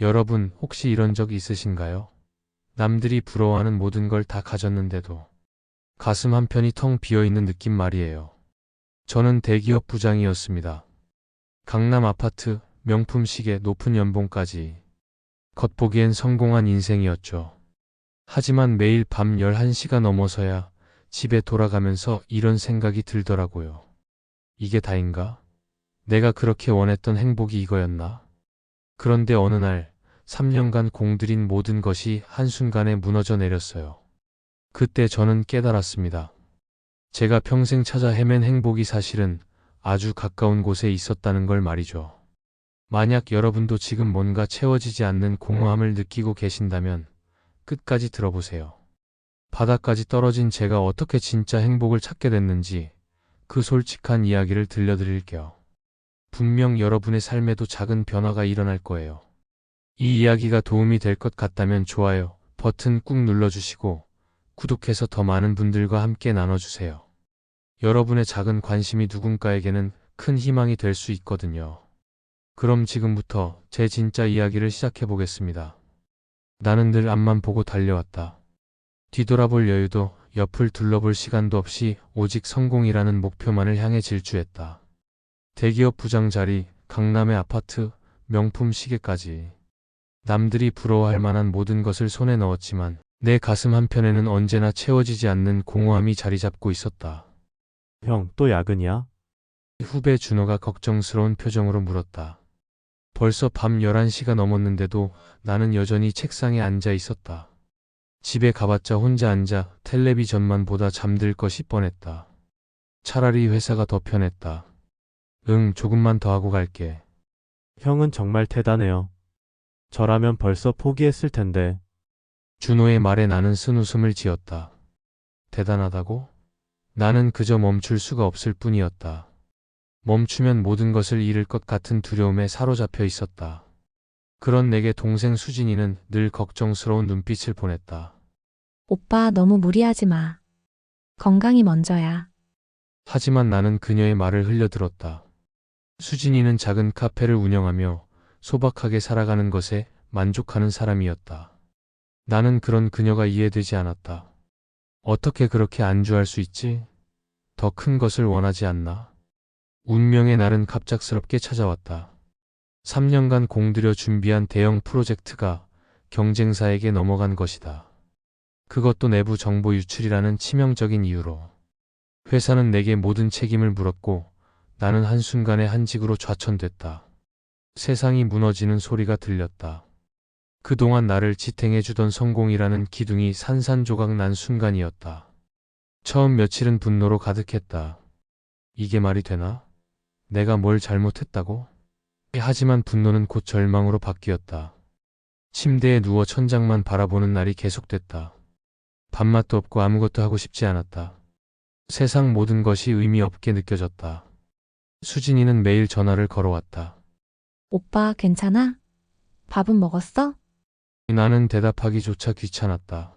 여러분 혹시 이런 적 있으신가요? 남들이 부러워하는 모든 걸 다 가졌는데도 가슴 한편이 텅 비어 있는 느낌 말이에요. 저는 대기업 부장이었습니다. 강남 아파트, 명품 시계, 높은 연봉까지. 겉보기엔 성공한 인생이었죠. 하지만 매일 밤 11시가 넘어서야 집에 돌아가면서 이런 생각이 들더라고요. 이게 다인가? 내가 그렇게 원했던 행복이 이거였나? 그런데 어느 날 3년간 공들인 모든 것이 한순간에 무너져 내렸어요. 그때 저는 깨달았습니다. 제가 평생 찾아 헤맨 행복이 사실은 아주 가까운 곳에 있었다는 걸 말이죠. 만약 여러분도 지금 뭔가 채워지지 않는 공허함을 느끼고 계신다면 끝까지 들어보세요. 바닥까지 떨어진 제가 어떻게 진짜 행복을 찾게 됐는지 그 솔직한 이야기를 들려드릴게요. 분명 여러분의 삶에도 작은 변화가 일어날 거예요. 이 이야기가 도움이 될 것 같다면 좋아요 버튼 꾹 눌러주시고 구독해서 더 많은 분들과 함께 나눠주세요. 여러분의 작은 관심이 누군가에게는 큰 희망이 될 수 있거든요. 그럼 지금부터 제 진짜 이야기를 시작해 보겠습니다. 나는 늘 앞만 보고 달려왔다. 뒤돌아볼 여유도 옆을 둘러볼 시간도 없이 오직 성공이라는 목표만을 향해 질주했다. 대기업 부장 자리, 강남의 아파트, 명품 시계까지. 남들이 부러워할 만한 모든 것을 손에 넣었지만 내 가슴 한편에는 언제나 채워지지 않는 공허함이 자리 잡고 있었다. 형, 또 야근이야? 후배 준호가 걱정스러운 표정으로 물었다. 벌써 밤 11시가 넘었는데도 나는 여전히 책상에 앉아 있었다. 집에 가봤자 혼자 앉아 텔레비전만 보다 잠들 것이 뻔했다. 차라리 회사가 더 편했다. 응, 조금만 더 하고 갈게. 형은 정말 대단해요. 저라면 벌써 포기했을 텐데. 준호의 말에 나는 쓴웃음을 지었다. 대단하다고? 나는 그저 멈출 수가 없을 뿐이었다. 멈추면 모든 것을 잃을 것 같은 두려움에 사로잡혀 있었다. 그런 내게 동생 수진이는 늘 걱정스러운 눈빛을 보냈다. 오빠 너무 무리하지 마. 건강이 먼저야. 하지만 나는 그녀의 말을 흘려들었다. 수진이는 작은 카페를 운영하며 소박하게 살아가는 것에 만족하는 사람이었다. 나는 그런 그녀가 이해되지 않았다. 어떻게 그렇게 안주할 수 있지? 더 큰 것을 원하지 않나? 운명의 날은 갑작스럽게 찾아왔다. 3년간 공들여 준비한 대형 프로젝트가 경쟁사에게 넘어간 것이다. 그것도 내부 정보 유출이라는 치명적인 이유로. 회사는 내게 모든 책임을 물었고 나는 한순간에 한직으로 좌천됐다. 세상이 무너지는 소리가 들렸다. 그동안 나를 지탱해주던 성공이라는 기둥이 산산조각 난 순간이었다. 처음 며칠은 분노로 가득했다. 이게 말이 되나? 내가 뭘 잘못했다고? 하지만 분노는 곧 절망으로 바뀌었다. 침대에 누워 천장만 바라보는 날이 계속됐다. 밥맛도 없고 아무것도 하고 싶지 않았다. 세상 모든 것이 의미 없게 느껴졌다. 수진이는 매일 전화를 걸어왔다. 오빠 괜찮아? 밥은 먹었어? 나는 대답하기조차 귀찮았다.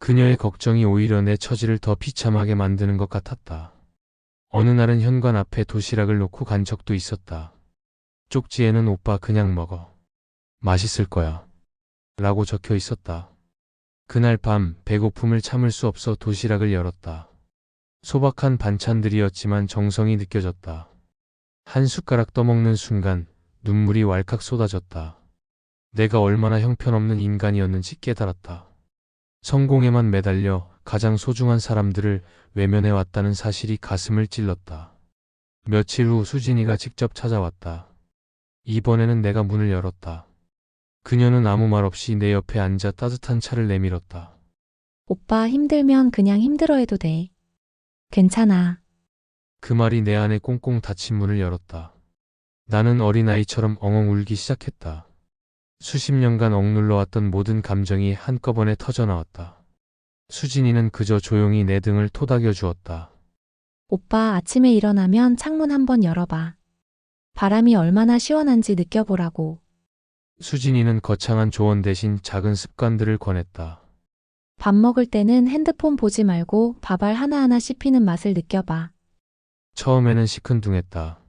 그녀의 걱정이 오히려 내 처지를 더 비참하게 만드는 것 같았다. 어느 날은 현관 앞에 도시락을 놓고 간 적도 있었다. 쪽지에는 오빠 그냥 먹어. 맛있을 거야. 라고 적혀 있었다. 그날 밤 배고픔을 참을 수 없어 도시락을 열었다. 소박한 반찬들이었지만 정성이 느껴졌다. 한 숟가락 떠먹는 순간 눈물이 왈칵 쏟아졌다. 내가 얼마나 형편없는 인간이었는지 깨달았다. 성공에만 매달려 가장 소중한 사람들을 외면해 왔다는 사실이 가슴을 찔렀다. 며칠 후 수진이가 직접 찾아왔다. 이번에는 내가 문을 열었다. 그녀는 아무 말 없이 내 옆에 앉아 따뜻한 차를 내밀었다. 오빠 힘들면 그냥 힘들어해도 돼. 괜찮아. 그 말이 내 안에 꽁꽁 닫힌 문을 열었다. 나는 어린아이처럼 엉엉 울기 시작했다. 수십 년간 억눌러왔던 모든 감정이 한꺼번에 터져나왔다. 수진이는 그저 조용히 내 등을 토닥여 주었다. 오빠 아침에 일어나면 창문 한번 열어봐. 바람이 얼마나 시원한지 느껴보라고. 수진이는 거창한 조언 대신 작은 습관들을 권했다. 밥 먹을 때는 핸드폰 보지 말고 밥알 하나하나 씹히는 맛을 느껴봐. 처음에는 시큰둥했다.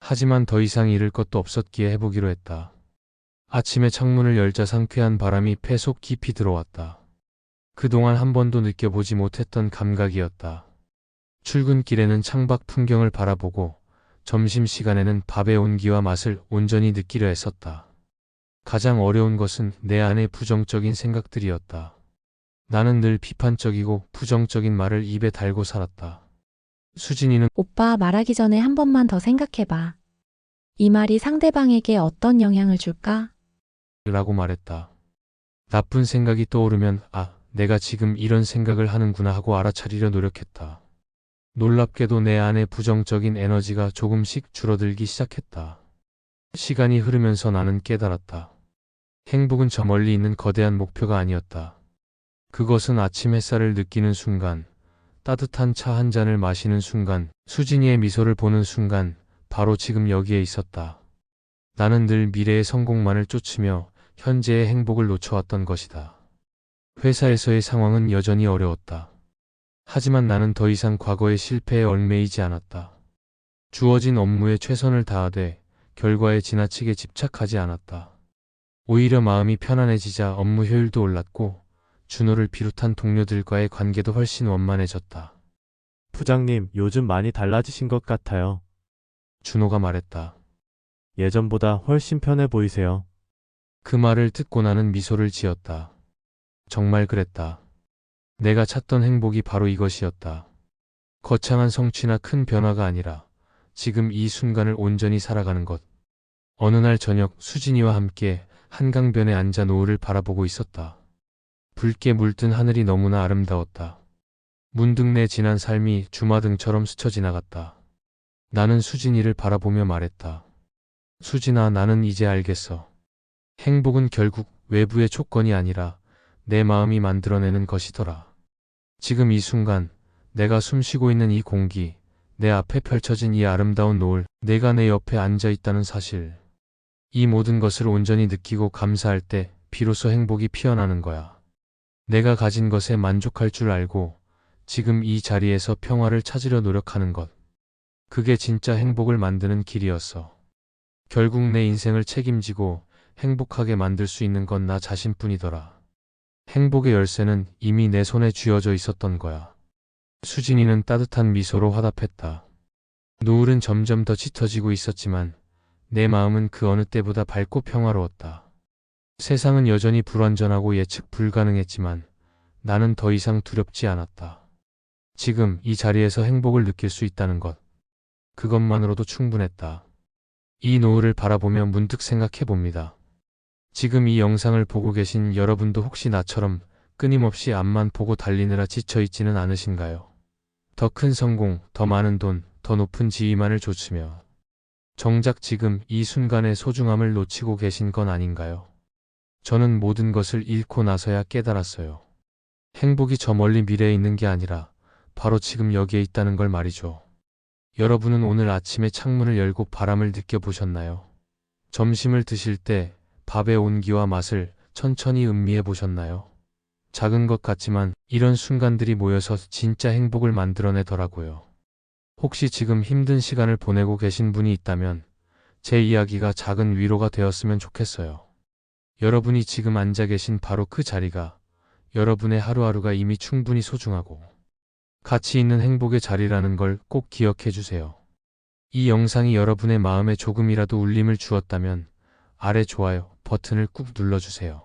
하지만 더 이상 잃을 것도 없었기에 해보기로 했다. 아침에 창문을 열자 상쾌한 바람이 폐속 깊이 들어왔다. 그동안 한 번도 느껴보지 못했던 감각이었다. 출근길에는 창밖 풍경을 바라보고 점심시간에는 밥의 온기와 맛을 온전히 느끼려 했었다. 가장 어려운 것은 내 안의 부정적인 생각들이었다. 나는 늘 비판적이고 부정적인 말을 입에 달고 살았다. 수진이는 오빠 말하기 전에 한 번만 더 생각해봐. 이 말이 상대방에게 어떤 영향을 줄까? 라고 말했다. 나쁜 생각이 떠오르면 아, 내가 지금 이런 생각을 하는구나 하고 알아차리려 노력했다. 놀랍게도 내 안의 부정적인 에너지가 조금씩 줄어들기 시작했다. 시간이 흐르면서 나는 깨달았다. 행복은 저 멀리 있는 거대한 목표가 아니었다. 그것은 아침 햇살을 느끼는 순간, 따뜻한 차 한 잔을 마시는 순간, 수진이의 미소를 보는 순간, 바로 지금 여기에 있었다. 나는 늘 미래의 성공만을 쫓으며 현재의 행복을 놓쳐왔던 것이다. 회사에서의 상황은 여전히 어려웠다. 하지만 나는 더 이상 과거의 실패에 얽매이지 않았다. 주어진 업무에 최선을 다하되 결과에 지나치게 집착하지 않았다. 오히려 마음이 편안해지자 업무 효율도 올랐고 준호를 비롯한 동료들과의 관계도 훨씬 원만해졌다. 부장님, 요즘 많이 달라지신 것 같아요. 준호가 말했다. 예전보다 훨씬 편해 보이세요. 그 말을 듣고 나는 미소를 지었다. 정말 그랬다. 내가 찾던 행복이 바로 이것이었다. 거창한 성취나 큰 변화가 아니라 지금 이 순간을 온전히 살아가는 것. 어느 날 저녁 수진이와 함께 한강변에 앉아 노을을 바라보고 있었다. 붉게 물든 하늘이 너무나 아름다웠다. 문득 내 지난 삶이 주마등처럼 스쳐 지나갔다. 나는 수진이를 바라보며 말했다. 수진아, 나는 이제 알겠어. 행복은 결국 외부의 조건이 아니라 내 마음이 만들어내는 것이더라. 지금 이 순간, 내가 숨쉬고 있는 이 공기, 내 앞에 펼쳐진 이 아름다운 노을, 내가 내 옆에 앉아 있다는 사실. 이 모든 것을 온전히 느끼고 감사할 때 비로소 행복이 피어나는 거야. 내가 가진 것에 만족할 줄 알고 지금 이 자리에서 평화를 찾으려 노력하는 것. 그게 진짜 행복을 만드는 길이었어. 결국 내 인생을 책임지고 행복하게 만들 수 있는 건 나 자신뿐이더라. 행복의 열쇠는 이미 내 손에 쥐어져 있었던 거야. 수진이는 따뜻한 미소로 화답했다. 노을은 점점 더 짙어지고 있었지만 내 마음은 그 어느 때보다 밝고 평화로웠다. 세상은 여전히 불완전하고 예측 불가능했지만 나는 더 이상 두렵지 않았다. 지금 이 자리에서 행복을 느낄 수 있다는 것. 그것만으로도 충분했다. 이 노을을 바라보며 문득 생각해 봅니다. 지금 이 영상을 보고 계신 여러분도 혹시 나처럼 끊임없이 앞만 보고 달리느라 지쳐 있지는 않으신가요? 더 큰 성공, 더 많은 돈, 더 높은 지위만을 좇으며 정작 지금 이 순간의 소중함을 놓치고 계신 건 아닌가요? 저는 모든 것을 잃고 나서야 깨달았어요. 행복이 저 멀리 미래에 있는 게 아니라 바로 지금 여기에 있다는 걸 말이죠. 여러분은 오늘 아침에 창문을 열고 바람을 느껴보셨나요? 점심을 드실 때 밥의 온기와 맛을 천천히 음미해 보셨나요? 작은 것 같지만 이런 순간들이 모여서 진짜 행복을 만들어내더라고요. 혹시 지금 힘든 시간을 보내고 계신 분이 있다면 제 이야기가 작은 위로가 되었으면 좋겠어요. 여러분이 지금 앉아 계신 바로 그 자리가 여러분의 하루하루가 이미 충분히 소중하고 가치 있는 행복의 자리라는 걸 꼭 기억해 주세요. 이 영상이 여러분의 마음에 조금이라도 울림을 주었다면 아래 좋아요 버튼을 꾹 눌러주세요.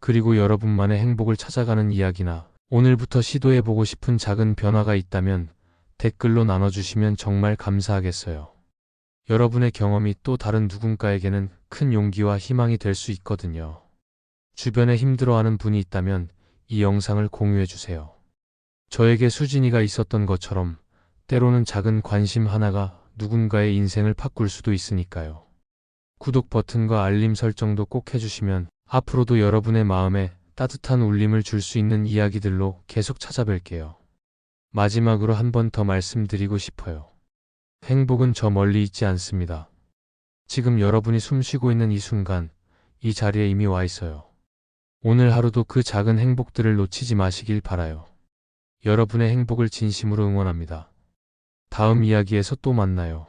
그리고 여러분만의 행복을 찾아가는 이야기나 오늘부터 시도해보고 싶은 작은 변화가 있다면 댓글로 나눠주시면 정말 감사하겠어요. 여러분의 경험이 또 다른 누군가에게는 큰 용기와 희망이 될 수 있거든요. 주변에 힘들어하는 분이 있다면 이 영상을 공유해 주세요. 저에게 수진이가 있었던 것처럼 때로는 작은 관심 하나가 누군가의 인생을 바꿀 수도 있으니까요. 구독 버튼과 알림 설정도 꼭 해주시면 앞으로도 여러분의 마음에 따뜻한 울림을 줄 수 있는 이야기들로 계속 찾아뵐게요. 마지막으로 한 번 더 말씀드리고 싶어요. 행복은 저 멀리 있지 않습니다. 지금 여러분이 숨 쉬고 있는 이 순간, 이 자리에 이미 와 있어요. 오늘 하루도 그 작은 행복들을 놓치지 마시길 바라요. 여러분의 행복을 진심으로 응원합니다. 다음 이야기에서 또 만나요.